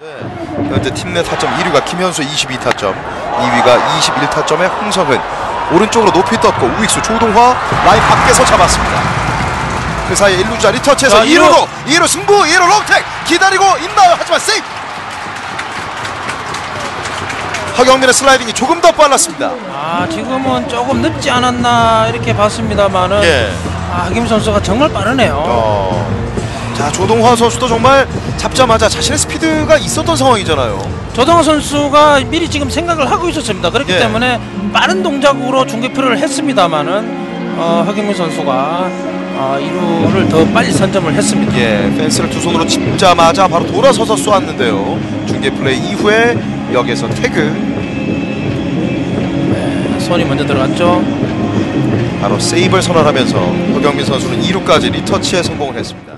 네, 현재 팀 내 타점 1위가 김현수 22타점, 2위가 21타점의 홍성은 오른쪽으로 높이 떴고 우익수 조동화 라인 밖에서 잡았습니다. 그 사이에 1루자 리터치에서 자, 2루로 2루 승부 2루 롱택 기다리고 있나요? 하지만 세이프. 허경민의 슬라이딩이 조금 더 빨랐습니다. 아 지금은 조금 늦지 않았나 이렇게 봤습니다만은 예. 아, 하김 선수가 정말 빠르네요. 어. 자 조동화 선수도 정말 잡자마자 자신의 스피드가 있었던 상황이잖아요. 조동호 선수가 미리 지금 생각을 하고 있었습니다. 그렇기 예. 때문에 빠른 동작으로 중계표를 했습니다만은 어, 하김민 선수가 어, 2루를 더 빨리 선점을 했습니다. 예, 펜스를 두 손으로 짚자마자 바로 돌아서서 쏘았는데요. 중계 플레이 이후에 역에서 태그 손이 먼저 들어갔죠. 바로 세이브를 선언하면서 허경민 선수는 2루까지 리터치에 성공을 했습니다.